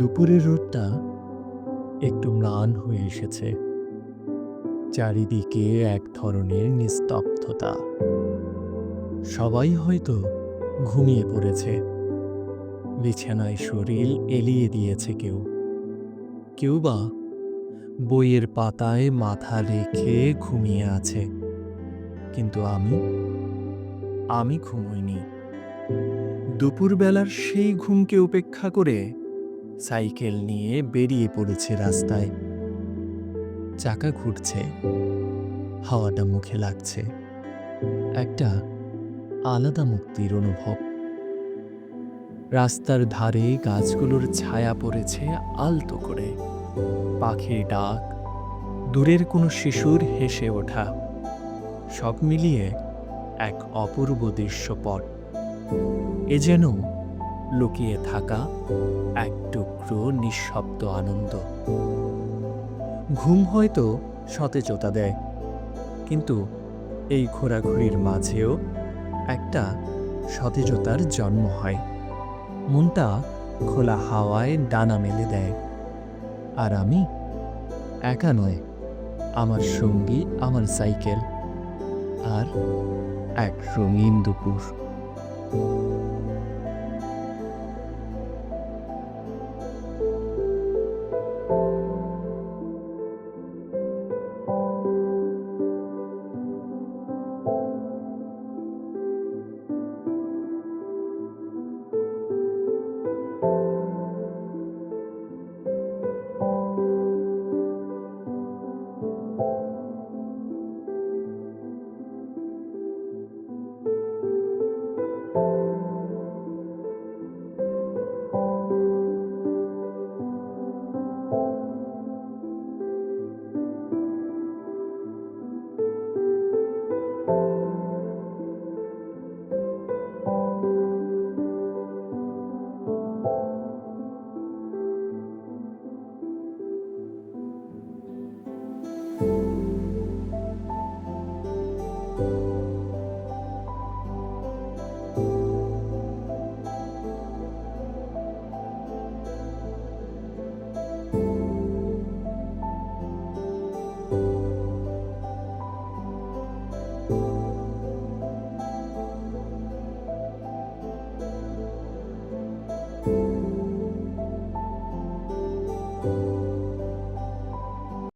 দুপুরের রোদটা একটু ম্লান হয়ে এসেছে। চারিদিকে এক ধরনের নিস্তব্ধতা। সবাই হয়তো ঘুমিয়ে পড়েছে। বিছানায় শরীর এলিয়ে দিয়েছে কেউ। কেউ বা বইয়ের পাতায় মাথা রেখে ঘুমিয়ে আছে। কিন্তু আমি আমি ঘুমোইনি। দুপুরবেলার সেই ঘুমকে উপেক্ষা করে সাইকেল নিয়ে বেরিয়ে পড়েছে রাস্তায়। চাকা ঘুরছে। হাওয়াটা মুখে লাগছে। একটা আলাদা মুক্তির অনুভব। রাস্তার ধারে গাছগুলোর ছায়া পড়েছে আলতো করে। পাখির ডাক, দূরের কোনো শিশুর হেসে ওঠা। সব মিলিয়ে এক অপূর্ব দৃশ্যপট। এ যেন লুকিয়ে থাকা এক টুকরো নিঃশব্দ আনন্দ। ঘুম হয়তো সতেজতা দেয়, কিন্তু এই ঘোরাঘুরির মাঝেও একটা সতেজতার জন্ম হয়। মনটা খোলা হাওয়ায় ডানা মেলে দেয়, আর আমি একা নয়, আমার সঙ্গী, আমার সাইকেল, আর এক রঙিন দুপুর। you